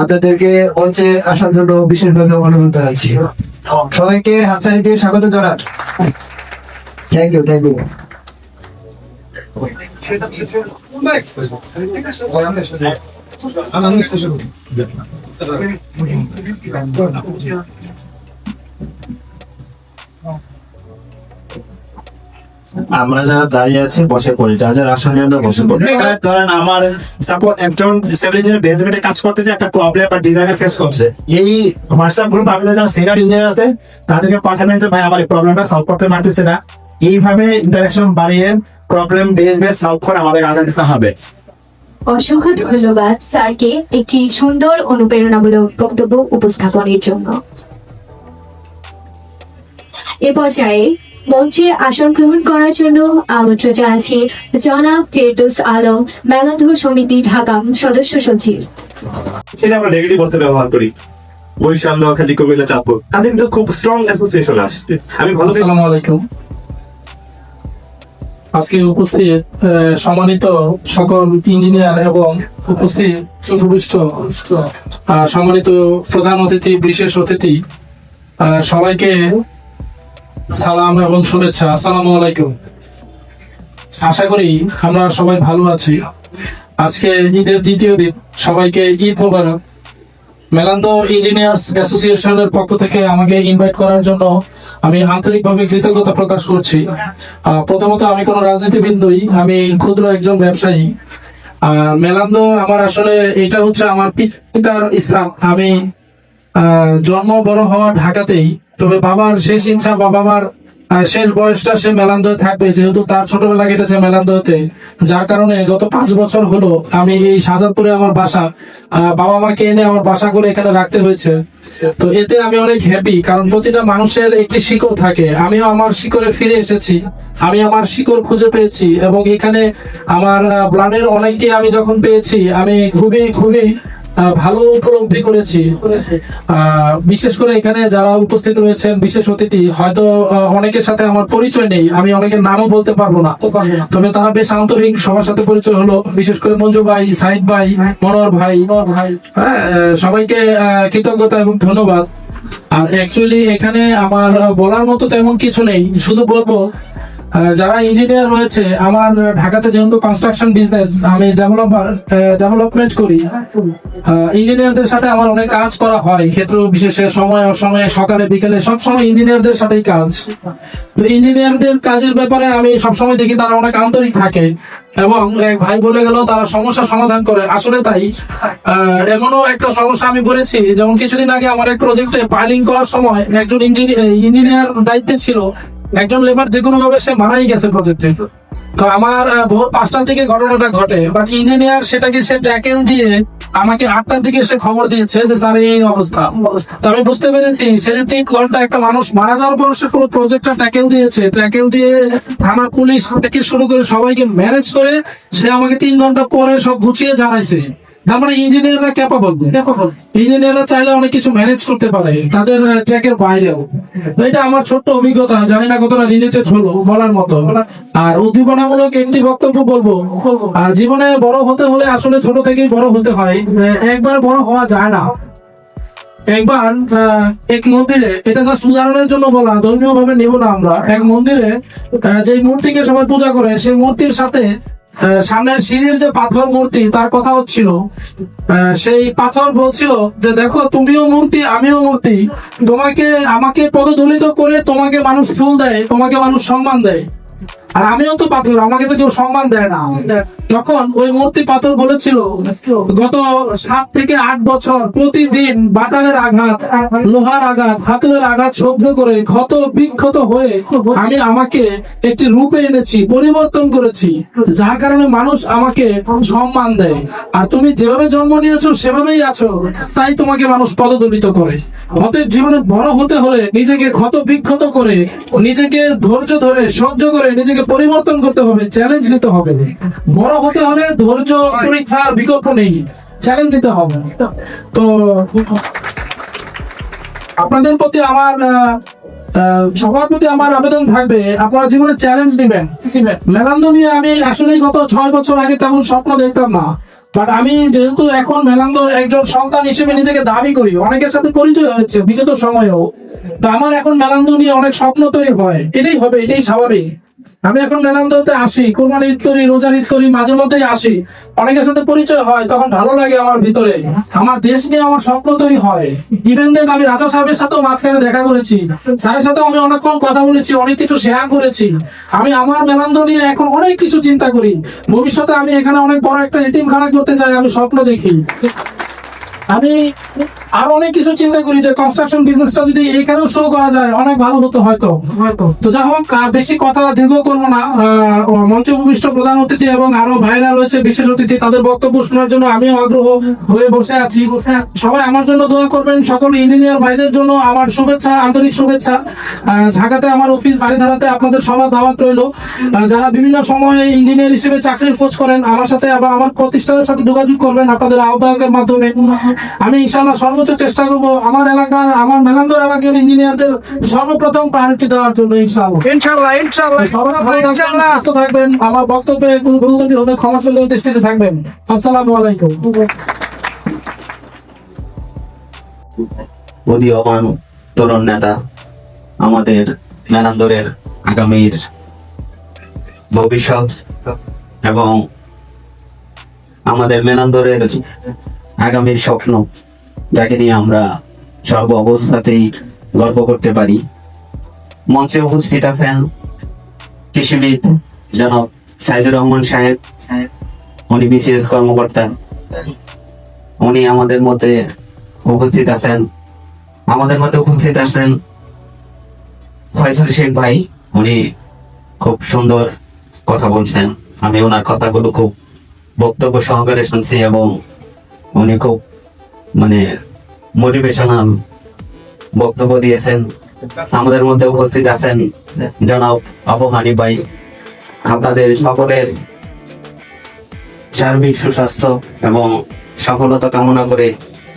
আপনাদেরকে মঞ্চে আসার জন্য বিশেষভাবে অনুরোধ জানাচ্ছি। সবাইকে হাততালি দিয়ে স্বাগত জানান। থ্যাংক ইউ থ্যাংক ইউ আমরা যারা দাঁড়িয়ে আছি বসে পড়ি। যার যার আসনে আমরা বসে পড়ি। এখানে ধরেন আমার সাপোজ একজন সিভিল ইঞ্জিনিয়ার বেসমেন্টে কাজ করতে যে একটা প্রবলেম বা ডিজাইনের ফেস করছে এই হোয়াটসঅ্যাপ গ্রুপ আমাদের যারা সিনিয়র ইঞ্জিনিয়ার আছে তাদেরকে পাঠাবেন যে ভাই আমার এই প্রবলেমটা সলভ করতে পারতেছে না। এইভাবে ইন্টারাকশন বাড়িয়ে প্রবলেম বেস বেস সলভ করে আমাদের আগে দিতে হবে। অসংখ্য ধন্যবাদ স্যারকে একটি সুন্দর অনুপ্রেরণামূলক বক্তব্য উপস্থাপনের জন্য। এ পর্যায়ে মঞ্চে আসন গ্রহণ করার জন্য আমন্ত্রণ জানাচ্ছি জনাব ফেরদৌস আলম মেলাধু সমিতি ঢাকা সদস্য সচিব। সেটা আমরা নেগেটিভ অর্থে ব্যবহার করি। বরিশাল নোয়াখালী কুমিল্লা চাঁদপুর। তাদের কিন্তু খুব স্ট্রং অ্যাসোসিয়েশন আছে। আমি ভালো আসসালামু আলাইকুম। আজকে উপস্থিত আহ, সম্মানিত সকল ইঞ্জিনিয়ার এবং উপস্থিত আহ, সম্মানিত প্রধান অতিথি বিশেষ অতিথি আহ, সবাইকে সালাম এবং শুভেচ্ছা, আসসালামু আলাইকুম। আশা করি আমরা সবাই ভালো আছি। আজকে ঈদের দ্বিতীয় দিন, সবাইকে ঈদ মোবারক। মেলান্দ ইঞ্জিনিয়ার্স অ্যাসোসিয়েশনের পক্ষ থেকে আমাকে ইনভাইট করার জন্য আমি আন্তরিকভাবে কৃতজ্ঞতা প্রকাশ করছি। প্রথমত আমি কোনো রাজনীতিবিদ নই আমি ক্ষুদ্র একজন ব্যবসায়ী। আর মেলান্দ আমার আসলে এটা হচ্ছে আমার পিতার ইসলাম। আমি জন্ম বড় হওয়া ঢাকাতেই। তবে বাবার শেষ ইচ্ছা বা বাবার শেষ বয়সটা সে মেলান্দয়ে থাকবে, যেহেতু তার ছোটবেলা কেটেছে মেলান্দতে যার কারণে গত পাঁচ বছর হলো আমি এই শাহজাদপুরে আমার বাসা বাবা মাকে এনে আমার বাসা করে এখানে রাখতে হয়েছে। তো এতে আমি অনেক হ্যাপি কারণ প্রতিটা মানুষের একটি শিকড় থাকে। আমিও আমার শিকড়ে ফিরে এসেছি, আমি আমার শিকড় খুঁজে পেয়েছি, এবং এখানে আমার ব্লাডের অনেককে আমি যখন পেয়েছি, আমি খুবই খুবই ভালো উপলব্ধি করেছি। বিশেষ করে এখানে যারা উপস্থিত রয়েছেন বিশেষ অতিথি হয়তো অনেকের সাথে আমার পরিচয় নেই আমি অনেকের নামও বলতে পারব না। তবে তারা বেশ আন্তরিক সবার সাথে পরিচয় হলো। বিশেষ করে মঞ্জু ভাই সাইদ ভাই মনোহর ভাই। ভাই। হ্যাঁ সবাইকে কৃতজ্ঞতা এবং ধন্যবাদ। আর অ্যাকচুয়ালি এখানে আমার বলার মতো তেমন কিছু নেই। শুধু বলব যারা ইঞ্জিনিয়ার রয়েছে, আমার ঢাকাতে যেহেতু কনস্ট্রাকশন বিজনেস আমি ডেভেলপার ডেভেলপমেন্ট করি ইঞ্জিনিয়ারদের সাথে আমার অনেক কাজ করা হয়, ক্ষেত্র বিশেষে সময় অসময়ে, সকালে, বিকেলে, সবসময় ইঞ্জিনিয়ারদের সাথেই কাজ। তো ইঞ্জিনিয়ারদের কাজের ব্যাপারে আমি সবসময় দেখি তারা অনেক আন্তরিক থাকে, এবং এক ভাই বলে গেল, তারা সমস্যা সমাধান করে। আসলে তাই এমনও একটা সমস্যা আমি করেছি, যেমন কিছুদিন আগে আমার এক প্রজেক্টে পাইলিং করার সময় একজন ইঞ্জিনিয়ার দায়িত্বে ছিল একজন লেবার যে কোনো ভাবে সে মারাই গেছে প্রজেক্টে তো আমার পাঁচটার দিকে ঘটনাটা ঘটে বাট ইঞ্জিনিয়ার সেটাকে সে ট্যাকেল দিয়ে আমাকে আটটার দিকে সে খবর দিয়েছে যে, স্যার, এই অবস্থা। তো আমি বুঝতে পেরেছি সে যে তিন ঘণ্টা একটা মানুষ মারা যাওয়ার পর সে পুরো প্রজেক্টটা ট্যাকেল দিয়েছে। ট্যাকেল দিয়ে থানা পুলিশ থেকে শুরু করে সবাইকে ম্যানেজ করে সে আমাকে তিন ঘণ্টা পরে সব গুছিয়ে জানাইছে। ইঞ্জিনিয়াররা ক্যাপাবল ইঞ্জিনিয়াররা চাইলে অনেক কিছু ম্যানেজ করতে পারে, তাদের বাইরেও। তো এটা আমার ছোট্ট অভিজ্ঞতা, জানি না কতটা বলার মতো। আর উদ্দীপনামূলক একটি বক্তব্য বলব। জীবনে বড় হতে হলে আসলে ছোট থেকেই বড় হতে হয়। একবার বড় হওয়া যায় না। একবার এক মন্দিরে, এটা জাস্ট উদাহরণের জন্য বলা ধর্মীয় ভাবে নিব না আমরা। এক মন্দিরে যে মূর্তিকে সবাই পূজা করে, সেই মূর্তির সাথে সামনের সিঁড়ির যে পাথর মূর্তি, তার কথা হচ্ছিল সেই পাথর বলছিল যে, দেখো, তুমিও মূর্তি, আমিও মূর্তি। তোমাকে, আমাকে পদদলিত করে তোমাকে মানুষ ফুল দেয়, তোমাকে মানুষ সম্মান দেয়। আর আমিও তো পাথর, আমাকে তো কেউ সম্মান দেয় না। তখন ওই মূর্তি পাথর বলেছিল, গত সাত থেকে আট বছর প্রতিদিন বাটারের আঘাত, লোহার আঘাত হাতের আঘাত সহ্য করে ক্ষত বিক্ষত হয়ে আমি আমাকে একটি রূপে এনেছি, পরিবর্তন করেছি। যার কারণে মানুষ আমাকে সম্মান দেয়। আর তুমি যেভাবে জন্ম নিয়েছো, সেভাবেই আছো, তাই তোমাকে মানুষ পদদলিত করে। অতএব জীবনে বড় হতে হলে নিজেকে ক্ষত বিক্ষত করে, নিজেকে ধৈর্য ধরে, সহ্য করে নিজেকে পরিবর্তন করতে হবে চ্যালেঞ্জ নিতে হবে। বড় হতে হলে ধৈর্য পরীক্ষার বিকল্প নেই চ্যালেঞ্জ নিতে হবে। তো, আপনাদের প্রতি আমার সবার প্রতি আমার আবেদন থাকবে, আপনারা জীবনে চ্যালেঞ্জ নেবেন। মেলান্দ নিয়ে আমি আসলে গত ছয় বছর আগে তেমন স্বপ্ন দেখতাম না। বাট আমি যেহেতু এখন মেলান্দর একজন সন্তান হিসেবে নিজেকে দাবি করি, অনেকের সাথে পরিচয় হয়েছে, বিগত সময়েও। তো আমার এখন মেলান্দ নিয়ে অনেক স্বপ্ন তৈরি হয়, এটাই হবে, এটাই স্বাভাবিক। আমি এখন মেলান্দতে আসি, কোরবানি ঈদ করি, রোজার ঈদ করি, মাঝে মধ্যেই আসি। অনেকের সাথে পরিচয় হয়, তখন ভালো লাগে আমার ভিতরে। আমার দেশ নিয়ে আমার স্বপ্ন তৈরি হয়। ইভেন দেন আমি রাজা সাহেবের সাথেও মাঝখানে দেখা করেছি। স্যারের সাথেও আমি অনেকক্ষণ কথা বলেছি, অনেক কিছু শেয়ার করেছি। আমি আমার মেলান্দ নিয়ে এখন অনেক কিছু চিন্তা করি। ভবিষ্যতে আমি এখানে অনেক বড় একটা এতিমখানা করতে চাই, আমি স্বপ্ন দেখি। আমি আরও অনেক কিছু চিন্তা করি যে কনস্ট্রাকশন বিজনেসটা যদি এখানেও শুরু করা যায় অনেক ভালো হতো হয়তো। তো যা হোক আর বেশি কথা দীর্ঘ করব না। মঞ্চে উপবিষ্ট প্রধান অতিথি এবং আরও ভাইরা রয়েছে বিশেষ অতিথি তাদের বক্তব্য শোনার জন্য আমিও আগ্রহ হয়ে বসে আছি। সবাই আমার জন্য দোয়া করবেন সকল ইঞ্জিনিয়ার ভাইদের জন্য আমার শুভেচ্ছা আন্তরিক শুভেচ্ছা। ঢাকাতে আমার অফিস বাড়িধারাতে আপনাদের সবার দাওয়াত রইল। যারা বিভিন্ন সময়ে ইঞ্জিনিয়ার হিসেবে চাকরির খোঁজ করেন আমার সাথে আবার আমার প্রতিষ্ঠানের সাথে যোগাযোগ করবেন আপনাদের আহ্বায়কের মাধ্যমে। আমি ইনশাআল্লাহ সর্বোচ্চ চেষ্টা করব আমার এলাকার আমার মেলান্দর এলাকার ইঞ্জিনিয়ারদের সর্বপ্রথম প্রায়োরিটি দেওয়ার জন্য ইনশাআল্লাহ। সবাই ভালো থাকবেন ইনশাল্লাহ সুস্থ থাকবেন আমার বক্তব্যে কোনো গুরুত্ব হলে ক্ষমা সুন্দর দৃষ্টিতে থাকবেন। আসসালামু আলাইকুম। উদীয়মান তরুণ নেতা আমাদের মেলান্দরের আগামীর ভবিষ্যৎ এবং আমাদের মেলান্দরের আগামীর স্বপ্ন। যাকে নিয়ে আমরা সর্ব অবস্থাতেই গর্ব করতে পারি। মঞ্চে উপস্থিত আছেন কৃষিবিদ জনাব সাইদুর রহমান সাহেব। উনি বিসিএস কর্মকর্তা। উনি আমাদের মধ্যে উপস্থিত আছেন। আমাদের মধ্যে উপস্থিত আছেন ফয়সাল শেখ ভাই। উনি খুব সুন্দর কথা বলছেন। আমি ওনার কথাগুলো খুব বক্তব্য সহকারে শুনছি এবং উনি খুব মানে মোটিভেশনাল বক্তব্য দিয়েছেন। আমাদের মধ্যে উপস্থিত আছেন জনাব আবু হানি ভাই। আপনাদের সকলের সার্বিক সুস্বাস্থ্য এবং সফলতা কামনা করে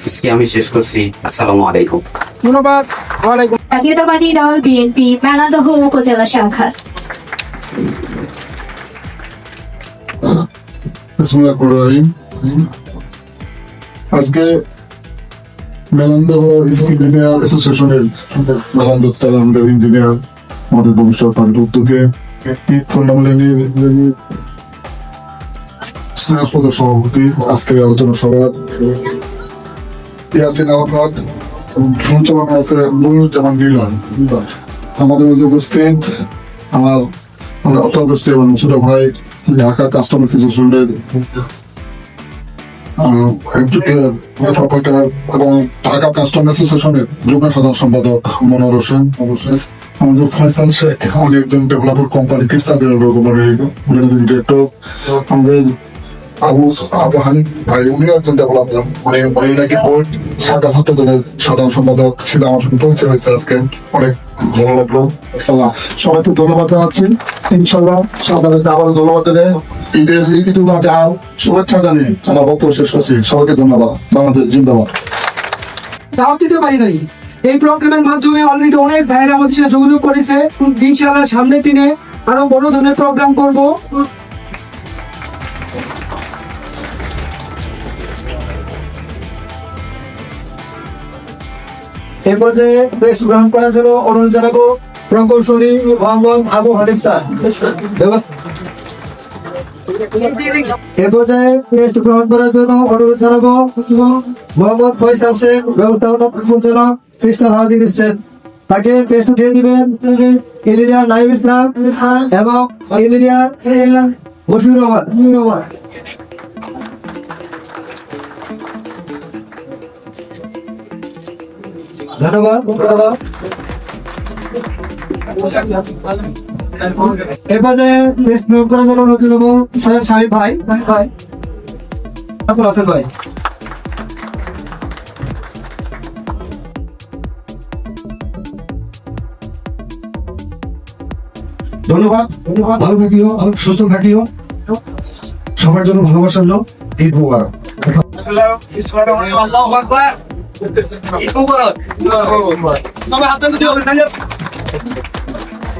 আজকে আমি শেষ করছি। আসসালামু আলাইকুম। ধন্যবাদ। ওয়ালাইকুম। জাতীয়তাবাদী দল বিএনপি মেলান্দহ উপজেলা শাখা। আজকে আমাদের আমার অত্যন্ত ভাই ঢাকা কাস্টমার অ্যাসোসিয়েশনের ঢাকা কাস্টমার অ্যাসোসিয়েশনের যুগ্ম সাধারণ সম্পাদক মনোর হোসেন। আমাদের ফয়সাল শেখ একজন ডেভেলপার কোম্পানি কিস্তা ডিরেক্টর আমাদের মানে সাধারণ সম্পাদক ছিল, আমার সবাইকে ধন্যবাদ জানাচ্ছি। ইনশাল্লাহ আপনাদেরকে আবার ধন্যবাদ জানিয়ে ঈদের ঈদ উল আজহার শুভেচ্ছা জানিয়ে আমার বক্তব্য শেষ করছি। সবাইকে ধন্যবাদ। বাংলাদেশ জিন্দাবাদ। দাওয়াত দিতে পারি নাই। এই প্রোগ্রামের মাধ্যমে অলরেডি অনেক ভাইয়েরা আমাদের সাথে যোগাযোগ করেছে। ইনশাআল্লাহ সামনের দিনে আরও বড় ধরনের প্রোগ্রাম করব। এই পর্যায়ে বেশ গ্রহণ করার জন্য অনুরোধ জানাব প্রকৌশলী মোহাম্মদ আবু হানিফ স্যার। ব্যবস্থা এ পর্যায়ে টেস্ট গ্রহণ করার জন্য অনুরোধ জানাব, মোহাম্মদ ফয়সাল শেখ ব্যবস্থাপনা পরিচালক খ্রিস্টান স্টেট তাকে টেস্ট উঠিয়ে দিবেন ইঞ্জিনিয়ার নাইম ইসলাম এবং ইঞ্জিনিয়ার রহমান। ধন্যবাদ ধন্যবাদ। এ পর্যায়ে টেস্ট গ্রহণ করার জন্য সৈয়দ ভাই ভাই। আবুল হাসান ভাই। ধন্যবাদ ধন্যবাদ। ভালো থাকিও ভালো সুস্থ থাকিও। সবার জন্য ভালোবাসার লোক ঈদ মুবারক